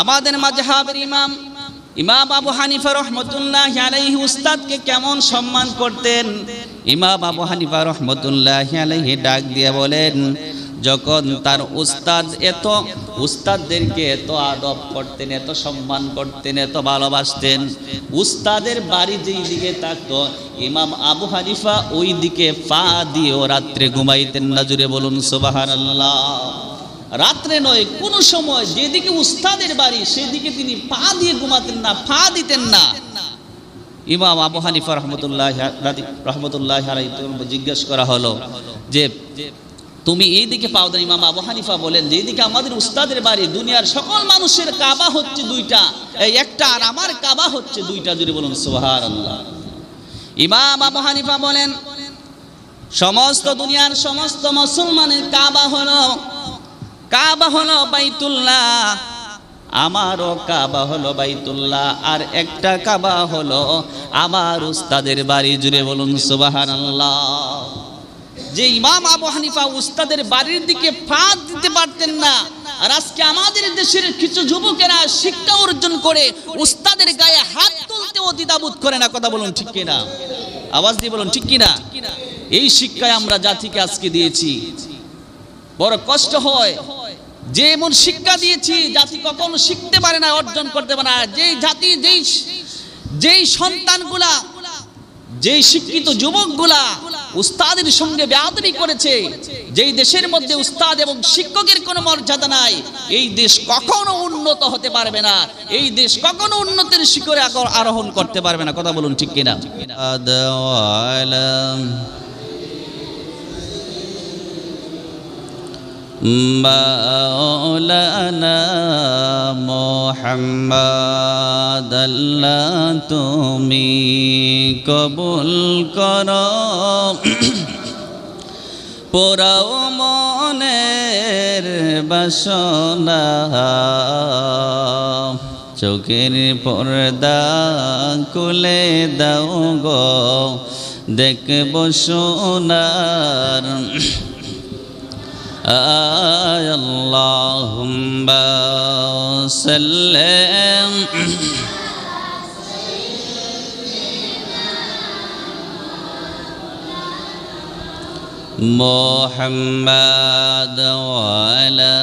আমাদের মাঝহাবের ইমাম ইমাম আবু হানিফা রহমতুল্লাহ আলাইহি উস্তাদকে কেমন সম্মান করতেন? ইমাম আবু হানিফা রহমতুল্লাহ আলাইহি ডাক দিয়ে বলেন, যখন তার উস্তাদ এত, উস্তাদদেরকে এত আদব করতেন, এত সম্মান করতেন, এত ভালোবাসতেন, উস্তাদের বাড়ি যেই দিকে থাকতো, ইমাম আবু হানিফা ওই দিকে পা দিয়েও রাত্রে ঘুমাইতেন না জুড়ে বলুন সুবাহান আল্লাহ রাত্রে নয়, কোনো সময় যেদিকে উস্তাদের বাড়ি, সেদিকে তিনি পা দিয়ে ঘুমাতেন না, পা দিতেন না। ইমাম আবু হানিফা রহমতুল্লাহ রহমতুল্লাহ জিজ্ঞেস করা হলো যে, তুমি এই দিকে পাও দেন ইমাম আবু হানিফা বলেন যে এইদিকে আমাদের উস্তাদের বাড়ি, দুনিয়ার সকল মানুষের কাবা হচ্ছে দুইটা, এই একটা আর আমার কাবা হচ্ছে দুইটা যদি বলুন সোহার আল্লাহ ইমাম আবু হানিফা বলেন, সমস্ত দুনিয়ার সমস্ত মুসলমানের কাবা হলো কাবা হলো বাইতুল্লাহ, আমারও কাবা হলো বাইতুল্লাহ, আর একটা কাবা হলো আমার উস্তাদের বাড়ি। জুড়ে বলুন সুবাহান যে ইমাম আবু হানিফা উস্তাদের বাড়ির দিকে ফাঁদ দিতে পারতেন না, আর আজকে আমাদের দেশের কিছু যুবকেরা শিক্ষা অর্জন করে উস্তাদের গায়ে হাত তুলতেও দ্বিধাবোধ করে না, কথা বলুন ঠিক কিনা? আওয়াজ দিয়ে বলুন ঠিক কিনা? এই শিক্ষায় আমরা জাতিকে আজকে দিয়েছি। বড় কষ্ট হয় যে এমন শিক্ষা দিয়েছি, জাতি কখনো শিখতে পারে না, অর্জন করতে পারে না। যেই জাতি, যেই যেই সন্তানগুলা, যেই শিক্ষিত যুবকগুলা উস্তাদের সঙ্গে বেয়াদবি করেছে, যেই দেশের মধ্যে উস্তাদ এবং শিক্ষকের কোনো মর্যাদা নাই, এই দেশ কখনো উন্নত হতে পারবে না। এই দেশ কখনো উন্নতির শিখরে আরোহণ করতে পারবে না। কথা বলুন ঠিক কিনা? মাওলানা মোহাম্মদ, আল্লাহ তুমি কবুল কর। পোড়াও মনের বাসনা। চোখের পর্দা খুলে দাও গো, দেখব সোনার آي اللهم سلم محمد وعلى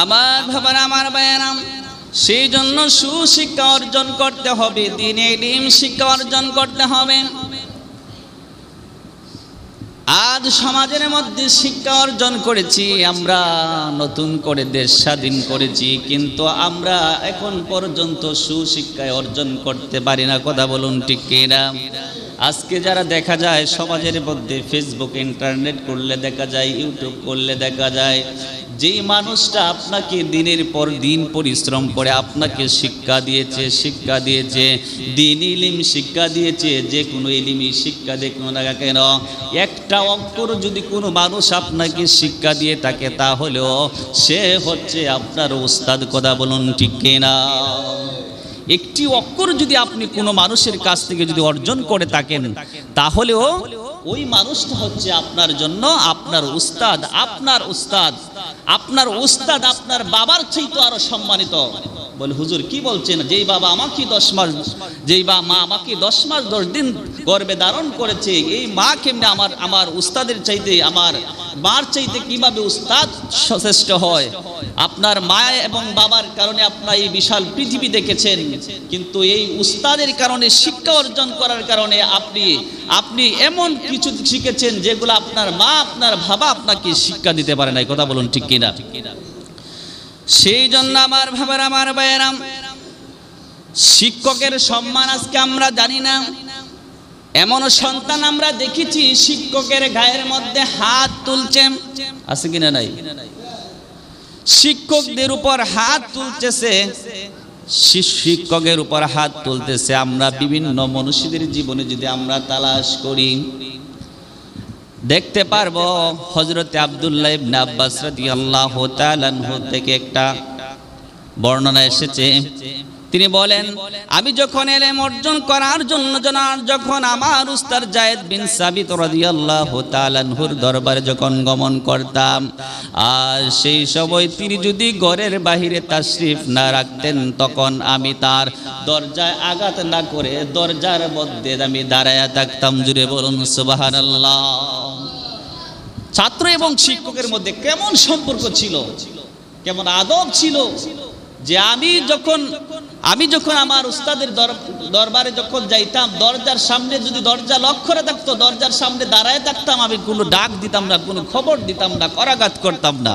আমার ভাবার আমার বায়ানাম সেই জন্য সুশিক্ষা অর্জন করতে হবে, দিনে ডিম শিক্ষা অর্জন করতে হবে। আজ সমাজের মধ্যে শিক্ষা অর্জন করেছি, আমরা নতুন করে দেশ স্বাধীন করেছি, কিন্তু আমরা এখন পর্যন্ত সুশিক্ষায় অর্জন করতে পারি না, কথা বলুন ঠিক কিনা? আজকে যারা দেখা যায় সমাজের মধ্যে ফেসবুক ইন্টারনেট করলে দেখা যায় ইউটিউব করলে দেখা যায় যেই মানুষটা আপনাকে দিনের পর দিন পরিশ্রম করে, আপনাকে শিক্ষা দিয়েছে শিক্ষা দিয়েছে, দিন ইলিম শিক্ষা দিয়েছে, যে কোনো ইলিমই শিক্ষা দেখুন না কেন, একটা অক্ষর যদি কোনো মানুষ আপনাকে শিক্ষা দিয়ে থাকে, তাহলেও সে হচ্ছে আপনার ওস্তাদ, কথা বলুন ঠিক কিনা? একটি অক্ষর যদি আপনি কোনো মানুষের কাছ থেকে যদি অর্জন করে থাকেন, তাহলেও ওই মানুষটা হচ্ছে আপনার জন্য আপনার উস্তাদ আপনার উস্তাদ আপনার উস্তাদ, আপনার বাবার চাইতে আরও সম্মানিত। বলে, হুজুর, কি বলছেন? যেই বাবা আমাকে দশ মাস, যেই বা মা আমাকে দশ মাস দশ দিন গর্বে ধারণ করেছে, এই মা কেমনে আমার আমার উস্তাদের চাইতে, আমার মার চাইতে কীভাবে উস্তাদ শ্রেষ্ঠ হয়? আপনার মা এবং বাবার কারণে আপনার এই বিশাল পৃথিবী দেখেছেন। কিন্তু এই উস্তাদের কারণে, শিক্ষা অর্জন করার কারণে আপনি আপনি এমন কিছু শিখেছেন যেগুলো আপনার মা, আপনার বাবা আপনাকে শিক্ষা দিতে পারে না কথা বলুন ঠিক কিনা ঠিক কিনা? সেই জন্য আমার ভাবার আমার বায়রাম শিক্ষকের সম্মান আজকে আমরা জানি না। এমন সন্তান আমরা দেখেছি, শিক্ষকের গায়ের মধ্যে হাত তুলছে। আছে কিনা নাই? শিক্ষকদের উপর হাত তুলতেছে শিক্ষকের উপর হাত তুলতেছে। আমরা বিভিন্ন মনুষ্যদের জীবনে যদি আমরা তালাশ করি দেখতে পারব হজরতে আবদুল্লাহ ইবনে আব্বাস রাদিয়াল্লাহু তাআলা থেকে একটা বর্ণনা এসেছে। তিনি বলেন, আমি যখন এলেম অর্জন করার জন্য জানার যখন আমার উস্তাদ জায়েদ বিন সাবিত রাদিয়াল্লাহু তাআলাহুর দরবারে যখন গমন করতাম, আর সেই সময় তিনি যদি ঘরের বাহিরে তাশরিফ না রাখতেন, তখন আমি তার দরজায় আঘাত না করে দরজার মধ্যে আমি দাঁড়ায়া থাকতাম। জুড়ে বলুন, সুবহানাল্লাহ। ছাত্র এবং শিক্ষকের মধ্যে কেমন সম্পর্ক ছিল? কেমন আদব ছিল? যে আমি যখন আমি যখন আমার উস্তাদের দরবারে যখন যাইতাম, দরজার সামনে যদি দরজা লক করে থাকতো, দরজার সামনে দাঁড়ায় থাকতাম, আমি কোনো ডাক দিতাম না, কোনো খবর দিতাম না, করাঘাত করতাম না।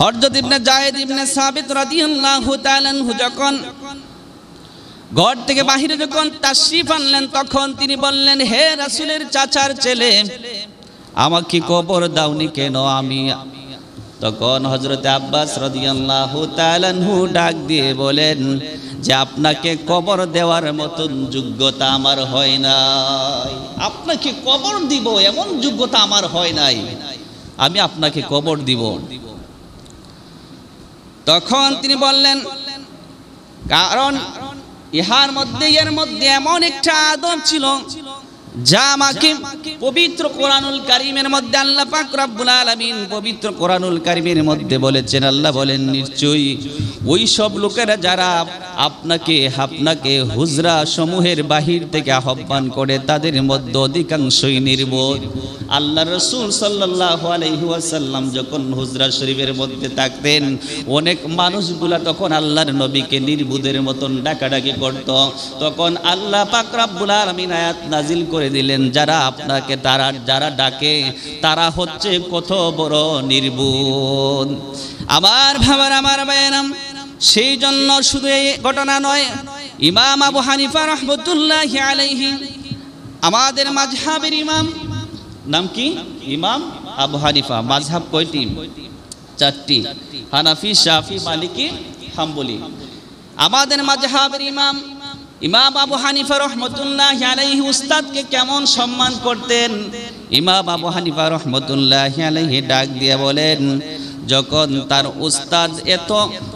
হরজত ইবনে জায়েদ ইবনে সাবিত রাদিয়াল্লাহু তাআলা যখন ঘর থেকে বাহিরে যখন তাশরিফ আনলেন, তখন তিনি বললেন, হে রাসূলের চাচার ছেলে, আমাকে কবর দাওনি কেন আমি? তখন হজরত আব্বাস ডাক দিয়ে বলেন, যে আপনাকে কবর দেওয়ার মতন যোগ্যতা আমার হয় নাই। আপনাকে কবর দিব, এমন যোগ্যতা আমার হয় নাই। আমি আপনাকে কবর দিব। তখন তিনি বললেন, কারণ ইহার মধ্যে এর মধ্যে এমন একটা আদম ছিল যা আমাকে পবিত্র কোরআনুল কারিমের মধ্যে আল্লাহ পাক রব্বুল আলামিন পবিত্র কোরআনুল কারিমের মধ্যে বলেছেন, আল্লাহ বলেন, নিশ্চয়ই ওই সব লোকেরা যারা আপনাকে আপনাকে হুজরা সমূহের বাহির থেকে আহ্বান করে, তাদের মধ্যে অধিকাংশই নির্বোধ। আল্লাহ রসুল আলহিহাসাল্লাম যখন হুজরা শরীফের মধ্যে থাকতেন, অনেক মানুষগুলা তখন আল্লাহর নবীকে নির্বুদের মতন ডাকাডাকি করত। তখন আল্লাহ পাক রাব্বুল আলামিন আয়াত নাজিল করে দিলেন, যারা আপনাকে তারা, যারা ডাকে, তারা হচ্ছে কত বড় নির্বুদ। আমার ভাবার, আমার বায়নাম, সেই জন্য শুধু এই ঘটনা নয়, ইমাম আবু হানিফা রহমতুল্লাহ আলাইহি, আমাদের মাঝহাবের ইমাম, নাম কি? ইমাম আবু হানিফা। মাঝহাব কয়টি? চারটি। হানাফি, শাফি, মালিকি, হাম্বলি। আমাদের মাঝহাবের ইমাম ইমাম আবু হানিফা রহমতুল্লাহ আলাইহি উস্তাদকে কেমন সম্মান করতেন? ইমাম আবু হানিফা রহমতুল্লাহ আলাইহি ডাক দিয়ে বলেন, যখন তার উস্তাদ এত,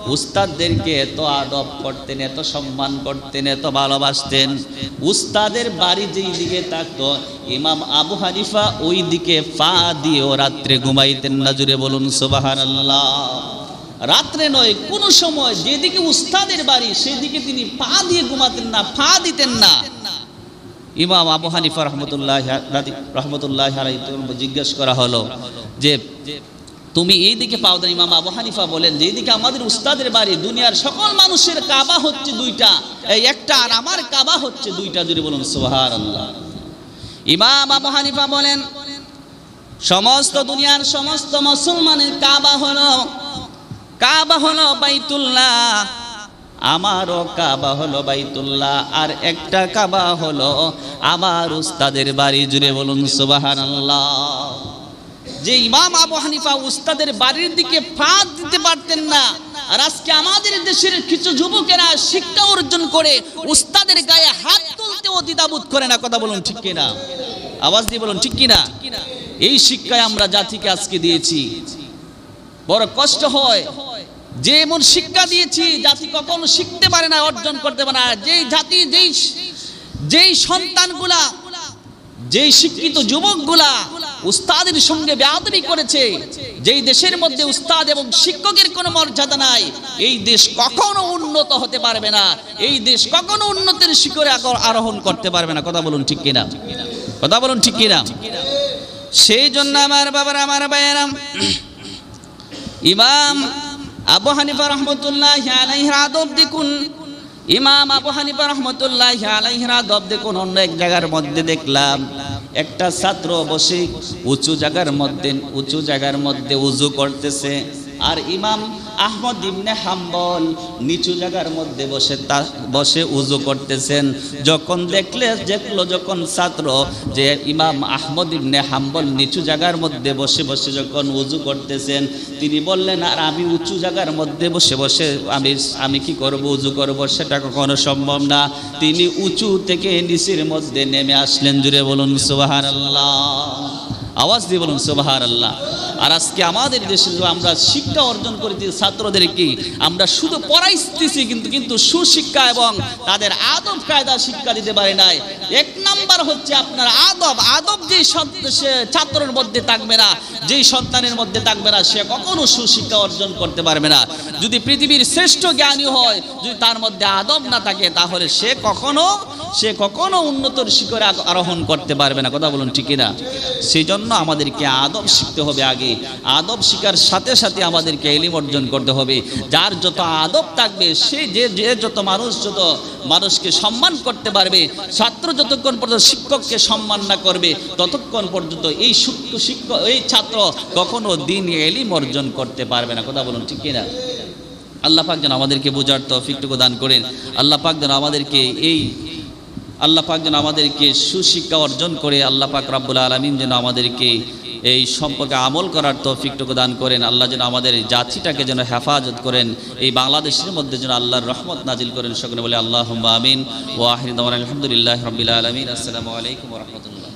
উস্তাদদেরকে এত আদব করতেন, এত সম্মান করতেন, এত ভালোবাসতেন, উস্তাদের বাড়ি যেই দিকে থাকতো, ইমাম আবু হানিফা ওই দিকে পা দিয়েও রাত্রে ঘুমাইতেন না। জুড়ে বলুন, সুবহানাল্লাহ। রাত্রে নয়, কোনো সময় যেদিকে উস্তাদের বাড়ি, সেদিকে তিনি পা দিয়ে ঘুমাতেন না, পা দিতেন না। ইমাম আবু হানিফা রহমতুল্লাহ রহমতুল্লাহ জিজ্ঞেস করা হলো যে, তুমি এই দিকে পাও দেন ইমাম আবু হানিফা বলেন যে এইদিকে আমাদের উস্তাদের বাড়ি, দুনিয়ার সকল মানুষের কাবা হচ্ছে দুইটা। এই একটা আর আমার কাবা হচ্ছে দুইটা যদি বলুন সোহার আল্লাহ ইমাম আবু হানিফা বলেন, সমস্ত দুনিয়ার সমস্ত মুসলমানের কাবা হলো কাবা হলো বাইতুল্লাহ। আমারও কাবা হলো বাইতুল্লাহ। আর একটা কাবা হলো আমার উস্তাদের বাড়ি, জুড়ে বলুন সুবহানাল্লাহ। যে ইমাম আবু হানিফা উস্তাদের বাড়ির দিকে ফাঁদ দিতে পারতেন না। আর আজকে আমাদের দেশের কিছু যুবকেরা শিক্ষা অর্জন করে উস্তাদের গায়ে হাত তুলতেও দ্বিধাবোধ করে না, কথা বলুন ঠিক কিনা? আওয়াজ দিয়ে বলুন ঠিক কিনা? এই শিক্ষায় আমরা জাতিকে আজকে দিয়েছি। বড় কষ্ট হয়। যে এমন শিক্ষা দিয়েছি, জাতি কখনো শিখতে পারে না, অর্জন করতে পারে না। যেই জাতি, যেই যেই সন্তানগুলা, যেই শিক্ষিত যুবকগুলা উস্তাদের সঙ্গে বেয়াদবি করেছে, যেই দেশের মধ্যে উস্তাদ এবং শিক্ষকের কোনো মর্যাদা নাই, এই দেশ কখনো উন্নত হতে পারবে না। এই দেশ কখনো উন্নতির শিখরে আরোহণ করতে পারবে না। কথা বলুন ঠিক কিনা? কথা বলুন ঠিক কিনা? সেই জন্য আমার বাবার, আমার ভাইয়েরাম ইমাম আবু হানিফা রহমতুল্লাহ আলাইহির আদব দেখুন। ইমাম আবু হানিফা রহমতুল্লাহ আলাইহির আদব দেখুন, অন্য এক জায়গার মধ্যে দেখলাম। একটা ছাত্র বসে উঁচু জায়গার মধ্যে, উঁচু জায়গার মধ্যে উজু করতেছে। আর ইমাম আহমদ ইবনে হাম্বল নিচু জায়গার মধ্যে বসে তা বসে উজু করতেছেন। যখন দেখলে, দেখল যখন ছাত্র যে ইমাম আহমদ ইবনে হাম্বল নিচু জায়গার মধ্যে বসে বসে যখন উজু করতেছেন, তিনি বললেন, আর আমি উঁচু জায়গার মধ্যে বসে বসে আমি আমি কি করব? উজু করব? সেটা কখনো সম্ভব না। তিনি উঁচু থেকে নিচের মধ্যে নেমে আসলেন। জুড়ে বলুন সুবাহার আল্লাহ আওয়াজ দিয়ে বলুন সুবাহার আল্লাহ আর আজকে আমাদের দেশে আমরা শিক্ষা অর্জন করেছি ছাত্রদেরকে আমরা শুধু পড়াইতেছি কিন্তু কিন্তু সুশিক্ষা এবং তাদের আদব কায়দা শিক্ষা দিতে পারে নাই। এক নাম্বার হচ্ছে আপনার আদব। আদব সে ছাত্রের মধ্যে থাকবে না, যেই সন্তানের মধ্যে থাকবে না, সে কখনো সুশিক্ষা অর্জন করতে পারবে না। যদি পৃথিবীর শ্রেষ্ঠ জ্ঞানী হয়, যদি তার মধ্যে আদব না থাকে, তাহলে সে কখনো সে কখনো উন্নতর শিখরে আরোহণ করতে পারবে না। কথা বলুন ঠিকই না সেই জন্য আমাদেরকে আদব শিখতে হবে আগে। আদব শিখার সাথে সাথে আমাদেরকে এলিম অর্জন করতে হবে। যার যত আদব থাকবে, সে যে যে যত মানুষ, যত মানুষকে সম্মান করতে পারবে, ছাত্র যতক্ষণ পর্যন্ত শিক্ষককে সম্মান না করবে, ততক্ষণ পর্যন্ত এই শিক্ষক এই ছাত্র কখনো দিন এলিম অর্জন করতে পারবে না। কথা বলুন, ঠিক কিনা আল্লাহ পাক যেন আমাদেরকে বোঝার তৌফিকটুকু দান করেন। আল্লাহ পাক যেন আমাদেরকে এই, আল্লাহ পাক যেন আমাদেরকে সুশিক্ষা অর্জন করে। আল্লাহ পাক রাব্বুল আলমিন যেন আমাদেরকে এই সম্পর্কে আমল করার তৌফিকটুকু দান করেন। আল্লাহ যেন আমাদের জাতিটাকে যেন হেফাজত করেন। এই বাংলাদেশের মধ্যে যেন আল্লাহর রহমত নাজিল করেন। সকলে বলে আল্লাহ আমিন। ও আহিদ আলহামদুলিল্লাহ রবিল আলমিন। আসসালামু আলাইকুম রহমতুল্লাহ।